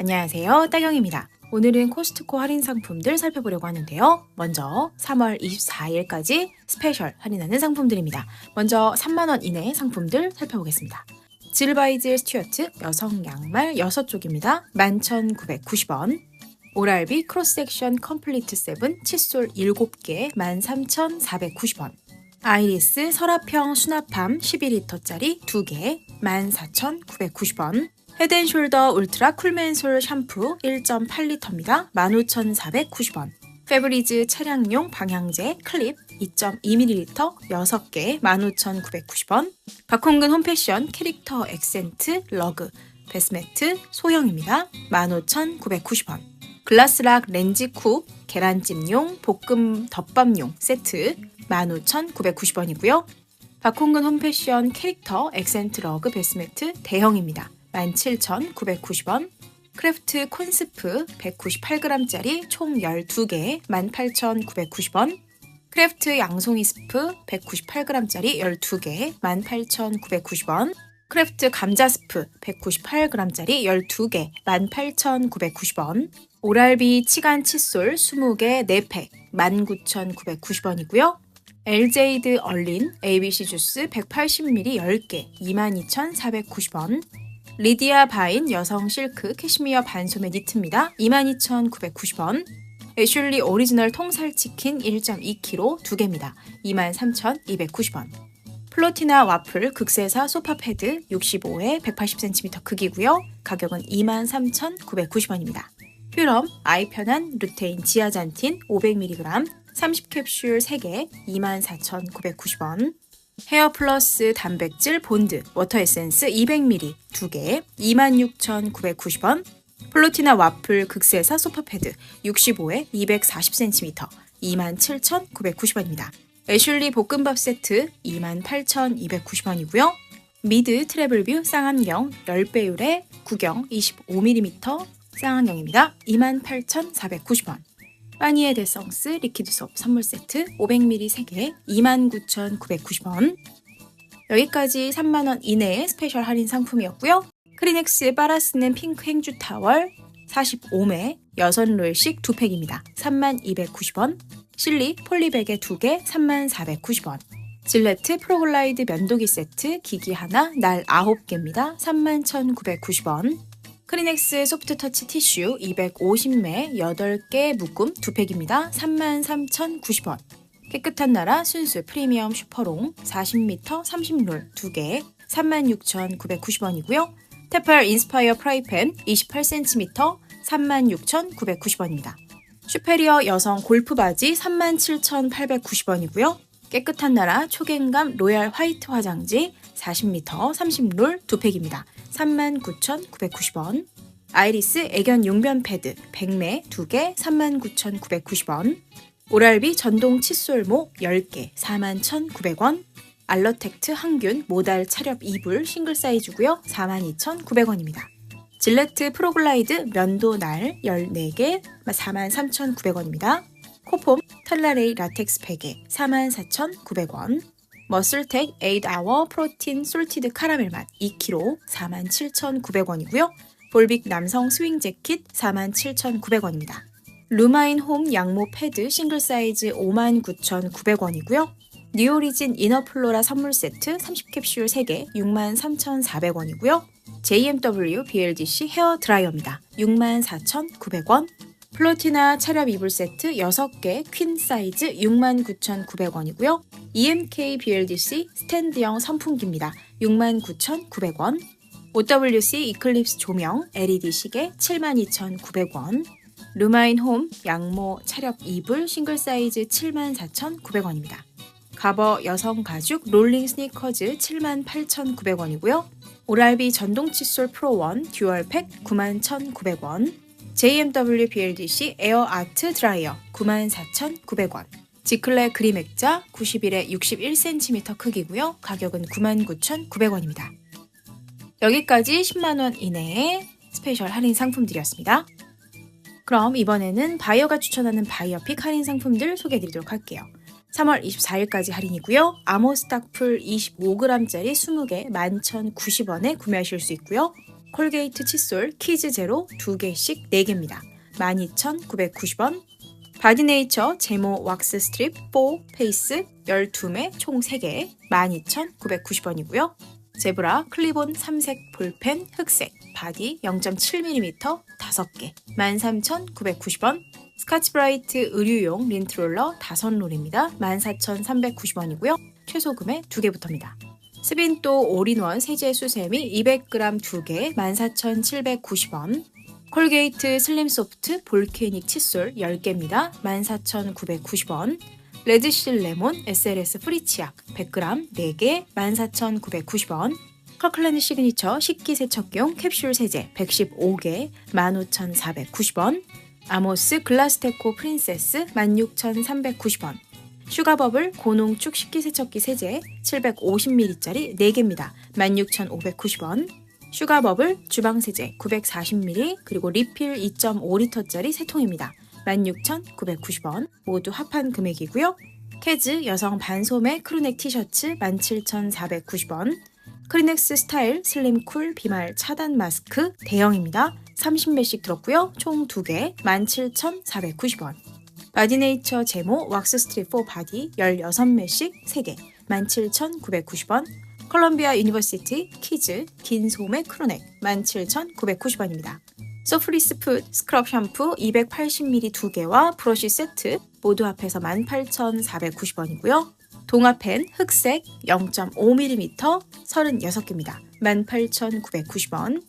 안녕하세요. 따경입니다. 오늘은 코스트코 할인 상품들 살펴보려고 하는데요. 먼저 3월 24일까지 스페셜 할인하는 상품들입니다. 먼저 3만원 이내 상품들 살펴보겠습니다. 질바이즈 스튜어트 여성 양말 6쪽입니다. 11,990원. 오랄비 크로스섹션 컴플리트 7 칫솔 7개 13,490원. 아이리스 서랍형 수납함 12리터짜리 2개 14,990원. 헤드앤숄더 울트라 쿨맨솔 샴푸 1.8리터입니다. 15,490원. 페브리즈 차량용 방향제 클립 2.2ml 6개 15,990원. 박홍근 홈패션 캐릭터 액센트 러그 베스매트 소형입니다. 15,990원. 글라스락 렌즈쿡 계란찜용 볶음 덮밥용 세트 15,990원이고요. 박홍근 홈패션 캐릭터 액센트 러그 베스매트 대형입니다. 17,990원. 크래프트 콘스프 198g짜리 총 12개 18,990원. 크래프트 양송이 스프 198g짜리 12개 18,990원. 크래프트 감자 스프 198g짜리 12개 18,990원. 오랄비 치간 칫솔 20개 4팩 19,990원이고요. LJ드 얼린 ABC 주스 180ml 10개 22,490원. 리디아 바인 여성 실크 캐시미어 반소매 니트입니다. 22,990원. 애슐리 오리지널 통살 치킨 1.2kg 2개입니다. 23,290원. 플로티나 와플 극세사 소파 패드 65에 180cm 크기고요. 가격은 23,990원입니다. 퓨럼 아이 편한 루테인 지아잔틴 500mg 30캡슐 3개 24,990원. 헤어 플러스 단백질 본드 워터 에센스 200ml 2개 26,990원. 플로티나 와플 극세사 소파 패드 65에 240cm 27,990원입니다. 애슐리 볶음밥 세트 28,290원이고요. 미드 트래블뷰 쌍안경 10배율의 구경 25mm 쌍안경입니다. 28,490원. 파니에 데성스 리퀴드 수업 선물 세트 500ml 3개 29,990원. 여기까지 3만원 이내의 스페셜 할인 상품이었고요. 크리넥스 빨아쓰는 핑크 행주 타월 45매 6롤씩 2팩입니다. 3290원. 실리 폴리백에 2개 3490원. 질레트 프로글라이드 면도기 세트 기기 하나 날 9개입니다. 31,990원. 크리넥스 소프트 터치 티슈 250매 8개 묶음 2팩입니다. 33,090원. 깨끗한 나라 순수 프리미엄 슈퍼롱 40m 30롤 2개 36,990원이고요. 테팔 인스파이어 프라이팬 28cm 36,990원입니다. 슈페리어 여성 골프 바지 37,890원이고요. 깨끗한 나라 초갱감 로얄 화이트 화장지 40m 30롤 2팩입니다. 39,990원. 아이리스 애견 용변 패드 100매 2개 39,990원. 오랄비 전동 칫솔모 10개 41,900원. 알러텍트 항균 모달 차렵 이불 싱글 사이즈고요. 42,900원입니다. 질레트 프로글라이드 면도 날 14개 43,900원입니다. 코폼 탈라레이 라텍스 베개 44,900원. 머슬텍 8아워 프로틴 솔티드 카라멜 맛 2kg 47,900원이고요. 볼빅 남성 스윙 재킷 47,900원입니다. 루마인 홈 양모 패드 싱글 사이즈 59,900원이고요. 뉴오리진 이너플로라 선물 세트 30캡슐 3개 63,400원이고요. JMW BLDC 헤어 드라이어입니다. 64,900원. 플로티나 차렵 이불 세트 6개 퀸 사이즈 69,900원이고요. EMK BLDC 스탠드형 선풍기입니다. 69,900원. OWC 이클립스 조명 LED 시계 72,900원. 루마인 홈 양모 차렵 이불 싱글 사이즈 74,900원입니다. 가버 여성 가죽 롤링 스니커즈 78,900원이고요. 오랄비 전동 칫솔 프로1 듀얼팩 91,900원. JMW BLDC 에어 아트 드라이어 94,900원. 지클레 그림 액자 90일에 61cm 크기고요. 가격은 99,900원입니다. 여기까지 10만원 이내의 스페셜 할인 상품들이었습니다. 그럼 이번에는 바이어가 추천하는 바이어픽 할인 상품들 소개해드리도록 할게요. 3월 24일까지 할인이고요. 아모스닥풀 25g짜리 20개 11,090원에 구매하실 수 있고요. 콜게이트 칫솔 키즈 제로 2개씩 4개입니다. 12,990원. 바디네이처 제모 왁스 스트립 4 페이스 12매 총 3개 12,990원이고요. 제브라 클리본 3색 볼펜 흑색 바디 0.7mm 5개 13,990원. 스카치 브라이트 의류용 린트롤러 5롤입니다. 14,390원이고요. 최소 금액 2개부터입니다. 스빈또 올인원 세제 수세미 200g 2개 14,790원. 콜게이트 슬림 소프트 볼케닉 칫솔 10개입니다. 14,990원. 레드실 레몬 SLS 프리치약 100g 4개 14,990원. 커클랜드 시그니처 식기세척용 캡슐 세제 115개 15,490원. 아모스 글라스테코 프린세스 16,390원. 슈가버블 고농축 식기세척기 세제 750ml짜리 4개입니다. 16,590원. 슈가버블 주방세제 940ml 그리고 리필 2.5리터짜리 3통입니다. 16,990원. 모두 합한 금액이고요. 캐즈 여성 반소매 크루넥 티셔츠 17,490원. 크리넥스 스타일 슬림 쿨 비말 차단 마스크 대형입니다. 30매씩 들었고요. 총 2개 17,490원. 바디네이처 제모 왁스 스트립 4 바디 16매씩 3개 17,990원. 컬럼비아 유니버시티 키즈 긴 소매 크로넥 17,990원입니다. 소프리스 푸드 스크럽 샴푸 280ml 2개와 브러쉬 세트 모두 합해서 18,490원이고요. 동화펜 흑색 0.5mm 36개입니다. 18,990원.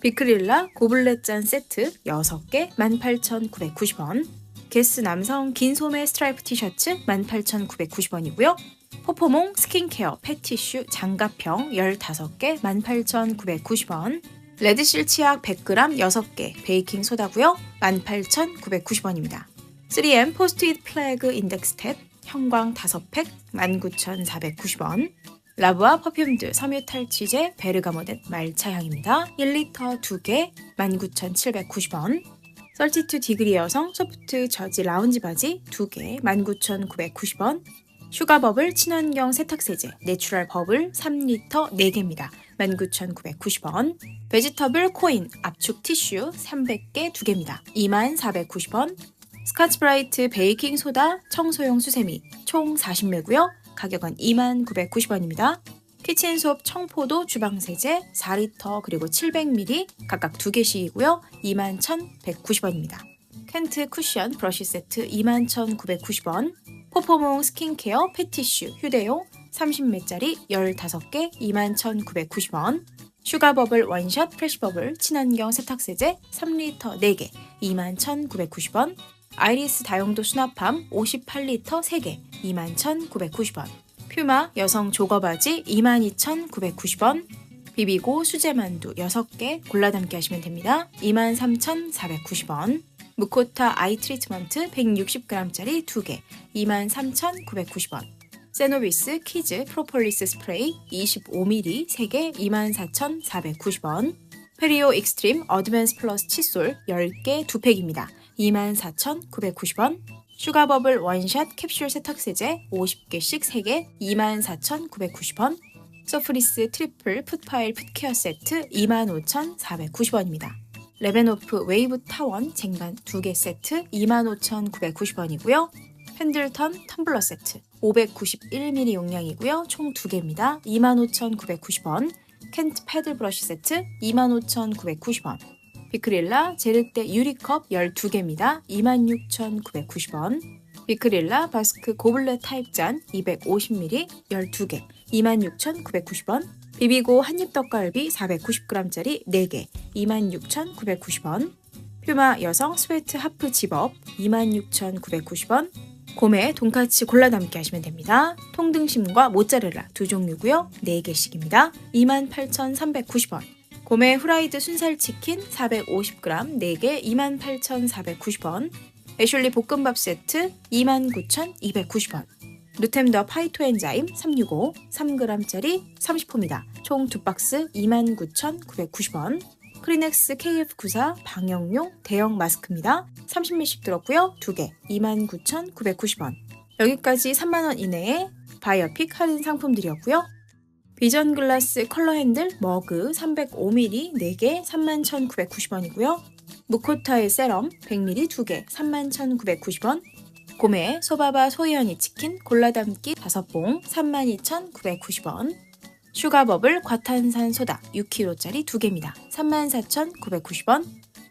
비크릴라 고블렛 잔 세트 6개 18,990원. 게스 남성 긴 소매 스트라이프 티셔츠 18,990원이고요. 포포몽 스킨케어 패티슈 장갑형 15개 18,990원. 레드실 치약 100g 6개 베이킹 소다고요. 18,990원입니다. 3M 포스트잇 플래그 인덱스 탭 형광 5팩 19,490원. 라브와 퍼퓸드 섬유 탈취제 베르가모덴 말차향입니다. 1리터 2개 19,790원. 32 디그리 여성 소프트 저지 라운지 바지 2개 19,990원. 슈가 버블 친환경 세탁세제 내추럴 버블 3리터 4개입니다. 19,990원. 베지터블 코인 압축 티슈 300개 2개입니다. 2490원. 스카치브라이트 베이킹 소다 청소용 수세미 총 40매고요. 가격은 2990원입니다. 키친솝 청포도 주방세제 4리터 그리고 700ml 각각 2개씩이고요. 21,190원입니다. 켄트 쿠션 브러쉬 세트 21,990원. 포포몽 스킨케어 패티슈 휴대용 30매짜리 15개 21,990원. 슈가버블 원샷 프레시버블 친환경 세탁세제 3리터 4개 21,990원. 아이리스 다용도 수납함 58리터 3개 21,990원. 퓨마 여성 조거바지 22,990원. 비비고 수제만두 6개 골라 담기 하시면 됩니다. 23,490원. 무코타 아이 트리트먼트 160g짜리 2개 23,990원. 세노비스 키즈 프로폴리스 스프레이 25ml 3개 24,490원. 페리오 익스트림 어드밴스 플러스 칫솔 10개 2팩입니다. 24,990원. 슈가버블 원샷 캡슐 세탁세제 50개씩 3개 24,990원. 서프리스 트리플 풋파일 풋케어 세트 25,490원입니다. 레벤오프 웨이브 타원 쟁반 2개 세트 25,990원이고요. 펜들턴 텀블러 세트 591ml 용량이고요. 총 2개입니다. 25,990원. 켄트 패들 브러쉬 세트 25,990원. 비크릴라 제르떼 유리컵 12개입니다. 26,990원. 비크릴라 바스크 고블렛 타입 잔 250ml 12개 26,990원. 비비고 한입 떡갈비 490g짜리 4개 26,990원. 퓨마 여성 스웨트 하프 집업 26,990원. 곰에 돈까치 골라 담기 하시면 됩니다. 통등심과 모짜렐라 두 종류고요. 4개씩입니다. 28,390원. 곰의 후라이드 순살치킨 450g 4개 28,490원. 애슐리 볶음밥 세트 29,290원. 루템더 파이토 엔자임 365 3g짜리 30호입니다. 총 2박스 29,990원. 크리넥스 KF94 방역용 대형 마스크입니다. 30ml씩 들었고요. 2개 29,990원. 여기까지 3만원 이내에 바이어픽 할인 상품들이었고요. 비전 글라스 컬러 핸들 머그 305ml 4개 31,990원이고요. 무코타의 세럼 100ml 2개 31,990원. 고메 소바바 소이언이 치킨 골라 담기 5봉 32,990원. 슈가버블 과탄산 소다 6kg짜리 2개입니다. 34,990원.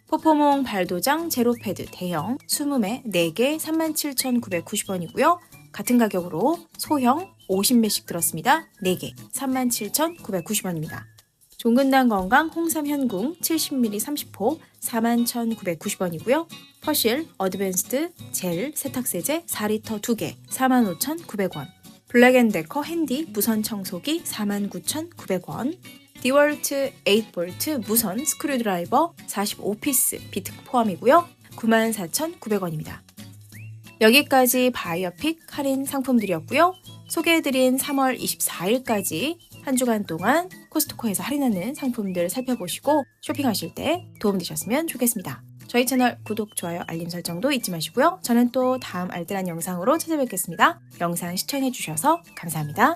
포포몽 발도장 제로패드 대형 20매 4개 37,990원이고요. 같은 가격으로 소형 50매씩 들었습니다. 4개 37,990원입니다. 종근당 건강 홍삼 현궁 70ml 30호 41,990원이고요. 퍼실 어드밴스드 젤 세탁세제 4리터 2개 45,900원. 블랙앤데커 핸디 무선 청소기 49,900원. 디월트 8볼트 무선 스크류드라이버 45피스 비트 포함이고요. 94,900원입니다. 여기까지 바이어픽 할인 상품들이었고요. 소개해드린 3월 24일까지 한 주간 동안 코스트코에서 할인하는 상품들 살펴보시고 쇼핑하실 때 도움되셨으면 좋겠습니다. 저희 채널 구독, 좋아요, 알림 설정도 잊지 마시고요. 저는 또 다음 알뜰한 영상으로 찾아뵙겠습니다. 영상 시청해주셔서 감사합니다.